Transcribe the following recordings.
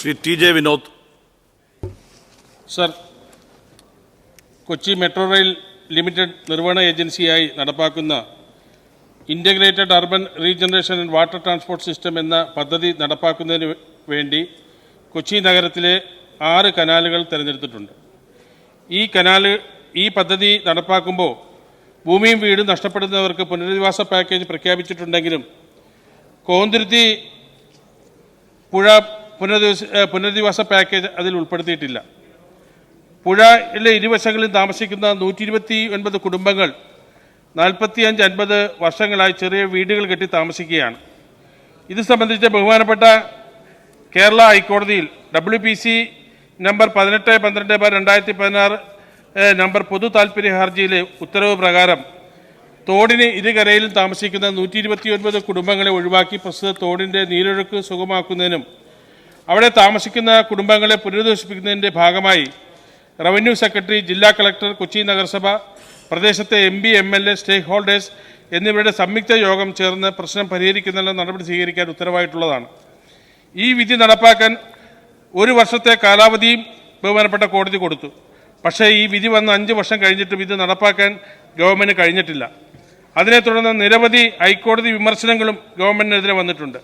Shri T J Vinod. Sir Kochi metro rail limited നിർവഹണ ഏജൻസിയായി നടപ്പാക്കുന്ന integrated urban regeneration and water transport system എന്ന പദ്ധതി നടപ്പാക്കുന്നതിന് വേണ്ടി കൊച്ചി നഗരത്തിലെ ആറ് കനാലുകൾ തിരഞ്ഞെടുത്തിട്ടുണ്ട്. ഈ കനാല് ഈ പദ്ധതി നടപ്പാക്കുമ്പോൾ ഭൂമിയും വീടും നഷ്ടപ്പെടുന്നവർക്ക് പുനരധിവാസ പാക്കേജ് പ്രഖ്യാപിച്ചിട്ടുണ്ടെങ്കിലും കോന്തിരുത്തി പുഴ പുനരധിവസ പുനരധിവാസ പാക്കേജ് അതിൽ ഉൾപ്പെടുത്തിയിട്ടില്ല. പുഴയിലെ ഇരുവശങ്ങളിൽ താമസിക്കുന്ന നൂറ്റി ഇരുപത്തി ഒൻപത് കുടുംബങ്ങൾ നാൽപ്പത്തിയഞ്ച് അൻപത് വർഷങ്ങളായി ചെറിയ വീടുകൾ കെട്ടി താമസിക്കുകയാണ്. ഇത് സംബന്ധിച്ച് ബഹുമാനപ്പെട്ട കേരള ഹൈക്കോടതിയിൽ ഡബ്ല്യു പി സി നമ്പർ പതിനെട്ട് പന്ത്രണ്ട് ബാർ രണ്ടായിരത്തി പതിനാറ് നമ്പർ പൊതു താൽപ്പര്യ ഹർജിയിലെ ഉത്തരവ് പ്രകാരം തോടിന് ഇരുകരയിലും താമസിക്കുന്ന നൂറ്റി ഇരുപത്തി ഒൻപത് കുടുംബങ്ങളെ ഒഴിവാക്കി പ്രസ്തുത തോടിന്റെ നീരൊഴുക്ക് സുഗമാക്കുന്നതിനും അവിടെ താമസിക്കുന്ന കുടുംബങ്ങളെ പുനരധിവസിപ്പിക്കുന്നതിന്റെ ഭാഗമായി റവന്യൂ സെക്രട്ടറി ജില്ലാ കളക്ടർ കൊച്ചി നഗരസഭ പ്രദേശത്തെ M P M L A stakeholders എന്നിവരുടെ സംയുക്ത യോഗം ചേർന്ന് പ്രശ്നം പരിഹരിക്കുന്നതിനുള്ള നടപടി സ്വീകരിക്കാൻ ഉത്തരവായിട്ടുള്ളതാണ്. ഈ വിധി നടപ്പാക്കാൻ ഒരു വർഷത്തെ കാലാവധിയും ബഹുമാനപ്പെട്ട കോടതി കൊടുത്തു. പക്ഷേ ഈ വിധി വന്ന് അഞ്ച് വർഷം കഴിഞ്ഞിട്ടും ഇത് നടപ്പാക്കാൻ ഗവൺമെന്റ് കഴിഞ്ഞിട്ടില്ല. അതിനെ തുടർന്ന് നിരവധി ഹൈക്കോടതി വിമർശനങ്ങളും ഗവൺമെന്റിനെതിരെ വന്നിട്ടുണ്ട്.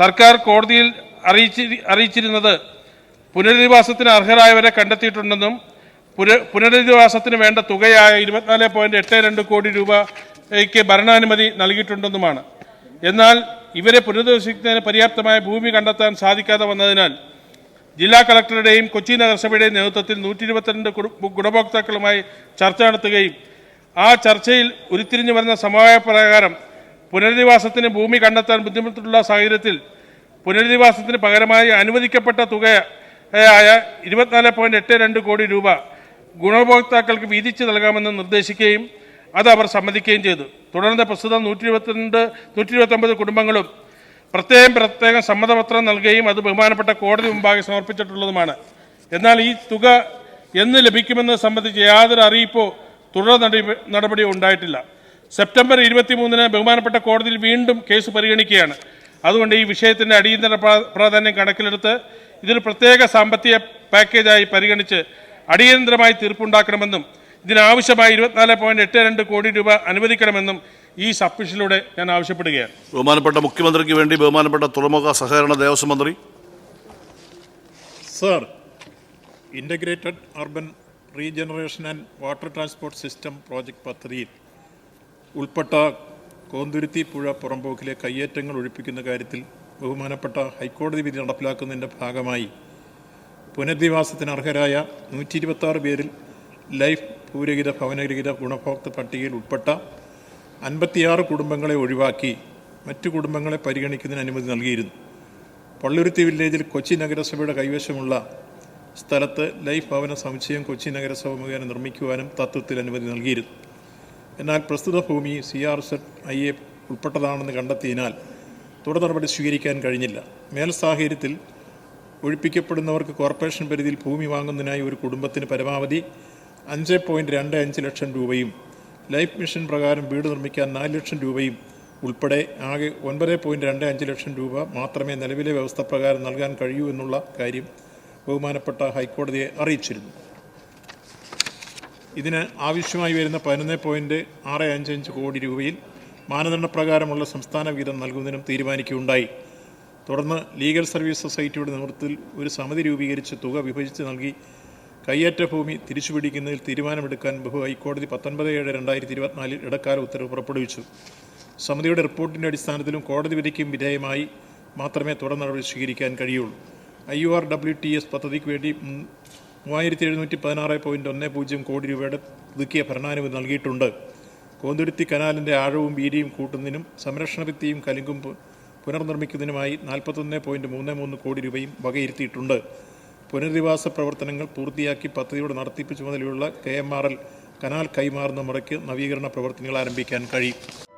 സർക്കാർ കോടതിയിൽ അറിയിച്ചി അറിയിച്ചിരുന്നത് പുനരധിവാസത്തിന് അർഹരായവരെ കണ്ടെത്തിയിട്ടുണ്ടെന്നും പുന പുനരധിവാസത്തിന് വേണ്ട തുകയായ ഇരുപത്തിനാല് പോയിന്റ് എട്ട് രണ്ട് കോടി രൂപയ്ക്ക് ഭരണാനുമതി നൽകിയിട്ടുണ്ടെന്നുമാണ്. എന്നാൽ ഇവരെ പുനരധിവസിക്കുന്നതിന് പര്യാപ്തമായ ഭൂമി കണ്ടെത്താൻ സാധിക്കാതെ വന്നതിനാൽ ജില്ലാ കളക്ടറുടെയും കൊച്ചി നഗരസഭയുടെയും നേതൃത്വത്തിൽ നൂറ്റി ഇരുപത്തിരണ്ട് ഗുണഭോക്താക്കളുമായി ചർച്ച നടത്തുകയും ആ ചർച്ചയിൽ ഉരുത്തിരിഞ്ഞു വരുന്ന സമവായ പ്രകാരം പുനരധിവാസത്തിന് ഭൂമി കണ്ടെത്താൻ ബുദ്ധിമുട്ടുള്ള സാഹചര്യത്തിൽ പുനരധിവാസത്തിന് പകരമായി അനുവദിക്കപ്പെട്ട തുകയായ ഇരുപത്തിനാല് പോയിന്റ് എട്ട് രണ്ട് കോടി രൂപ ഗുണഭോക്താക്കൾക്ക് വീതിച്ച് നൽകാമെന്ന് നിർദ്ദേശിക്കുകയും അത് അവർ സമ്മതിക്കുകയും ചെയ്തു. തുടർന്ന് പ്രസ്തുത നൂറ്റി ഇരുപത്തിരണ്ട് നൂറ്റി ഇരുപത്തൊമ്പത് കുടുംബങ്ങളും പ്രത്യേകം പ്രത്യേകം സമ്മതപത്രം നൽകുകയും അത് ബഹുമാനപ്പെട്ട കോടതി മുമ്പാകെ സമർപ്പിച്ചിട്ടുള്ളതുമാണ്. എന്നാൽ ഈ തുക എന്ന് ലഭിക്കുമെന്ന് സംബന്ധിച്ച് യാതൊരു അറിയിപ്പോ തുടർ നടപടി നടപടിയോ ഉണ്ടായിട്ടില്ല. സെപ്റ്റംബർ ഇരുപത്തി മൂന്നിന് ബഹുമാനപ്പെട്ട കോടതിയിൽ വീണ്ടും കേസ് പരിഗണിക്കുകയാണ്. അതുകൊണ്ട് ഈ വിഷയത്തിന്റെ അടിയന്തര പ്രാധാന്യം കണക്കിലെടുത്ത് ഇതിൽ പ്രത്യേക സാമ്പത്തിക പാക്കേജായി പരിഗണിച്ച് അടിയന്തരമായി തീർപ്പുണ്ടാക്കണമെന്നും ഇതിനാവശ്യമായി ഇരുപത്തിനാല് പോയിന്റ് എട്ട് രണ്ട് കോടി രൂപ അനുവദിക്കണമെന്നും ഈ സബ്മിഷനിലൂടെ ഞാൻ ആവശ്യപ്പെടുകയാണ്. ബഹുമാനപ്പെട്ട മുഖ്യമന്ത്രിക്ക് വേണ്ടി ബഹുമാനപ്പെട്ട തുറമുഖ സഹകരണ ദേവസ്വം മന്ത്രി. Sir integrated urban regeneration and water transport system project പദ്ധതിയിൽ ഉൾപ്പെട്ട കോന്തുരുത്തി പുഴ പുറമ്പോക്കിലെ കയ്യേറ്റങ്ങൾ ഒഴിപ്പിക്കുന്ന കാര്യത്തിൽ ബഹുമാനപ്പെട്ട ഹൈക്കോടതി വിധി നടപ്പിലാക്കുന്നതിന്റെ ഭാഗമായി പുനരധിവാസത്തിന് അർഹരായ നൂറ്റി ഇരുപത്തി പേരിൽ ലൈഫ് ഭൂരഹിത ഭവനരഹിത ഗുണഭോക്തൃ പട്ടികയിൽ ഉൾപ്പെട്ട അൻപത്തിയാറ് കുടുംബങ്ങളെ ഒഴിവാക്കി മറ്റു കുടുംബങ്ങളെ പരിഗണിക്കുന്നതിന് അനുമതി നൽകിയിരുന്നു. പള്ളുരുത്തി വില്ലേജിൽ കൊച്ചി നഗരസഭയുടെ കൈവശമുള്ള സ്ഥലത്ത് ലൈഫ് ഭവന സമുച്ചയം കൊച്ചി നഗരസഭ മുഖേന നിർമ്മിക്കുവാനും തത്വത്തിൽ അനുമതി നൽകിയിരുന്നു. എന്നാൽ പ്രസ്തുത ഭൂമി C R Z I A ഉൾപ്പെട്ടതാണെന്ന് കണ്ടെത്തിയതിനാൽ തുടർ നടപടി സ്വീകരിക്കാൻ കഴിഞ്ഞില്ല. മേൽ സാഹചര്യത്തിൽ ഒഴിപ്പിക്കപ്പെടുന്നവർക്ക് കോർപ്പറേഷൻ പരിധിയിൽ ഭൂമി വാങ്ങുന്നതിനായി ഒരു കുടുംബത്തിന് പരമാവധി അഞ്ച് പോയിന്റ് രണ്ട് അഞ്ച് ലക്ഷം രൂപയും ലൈഫ് മിഷൻ പ്രകാരം വീട് നിർമ്മിക്കാൻ നാല് ലക്ഷം രൂപയും ഉൾപ്പെടെ ആകെ ഒൻപത് പോയിന്റ് രണ്ട് അഞ്ച് ലക്ഷം രൂപ മാത്രമേ നിലവിലെ വ്യവസ്ഥ പ്രകാരം നൽകാൻ കഴിയൂ എന്നുള്ള കാര്യം ബഹുമാനപ്പെട്ട ഹൈക്കോടതിയെ അറിയിച്ചിരുന്നു. ഇതിന് ആവശ്യമായി വരുന്ന പതിനൊന്ന് പോയിന്റ് ആറ് അഞ്ച് അഞ്ച് കോടി രൂപയിൽ മാനദണ്ഡപ്രകാരമുള്ള സംസ്ഥാന വിഹിതം നൽകുന്നതിനും തീരുമാനിക്കുകയുണ്ടായി. തുടർന്ന് ലീഗൽ സർവീസ് സൊസൈറ്റിയുടെ നേതൃത്വത്തിൽ ഒരു സമിതി രൂപീകരിച്ച് തുക വിഭജിച്ച് നൽകി കയ്യേറ്റ ഭൂമി തിരിച്ചുപിടിക്കുന്നതിൽ തീരുമാനമെടുക്കാൻ ബഹു ഹൈക്കോടതി പത്തൊൻപത് ഏഴ് രണ്ടായിരത്തി ഇരുപത്തിനാലിൽ ഇടക്കാല ഉത്തരവ് പുറപ്പെടുവിച്ചു. സമിതിയുടെ റിപ്പോർട്ടിന്റെ അടിസ്ഥാനത്തിലും കോടതി വിധിക്കും വിധേയമായി മാത്രമേ തുടർ നടപടി സ്വീകരിക്കാൻ കഴിയുള്ളൂ. I U R W T S പദ്ധതിക്ക് വേണ്ടി മൂവായിരത്തി എഴുന്നൂറ്റി പതിനാറ് പോയിന്റ് ഒന്ന് പൂജ്യം കോടി രൂപയുടെ പുതുക്കിയ ഭരണാനുമതി നൽകിയിട്ടുണ്ട്. കോന്തുരുത്തി കനാലിന്റെ ആഴവും വീതിയും കൂട്ടുന്നതിനും സംരക്ഷണ ഭിത്തിയും കലുങ്കും പുനർനിർമ്മിക്കുന്നതിനുമായി നാൽപ്പത്തൊന്ന് പോയിന്റ് മൂന്ന് മൂന്ന് കോടി രൂപയും വകയിരുത്തിയിട്ടുണ്ട്. പുനരധിവാസ പ്രവർത്തനങ്ങൾ പൂർത്തിയാക്കി പദ്ധതിയുടെ നടത്തിപ്പ് ചുമതലയുള്ള K M R L canal കൈമാറുന്ന മുറയ്ക്ക് നവീകരണ പ്രവർത്തനങ്ങൾ ആരംഭിക്കാൻ കഴിയും.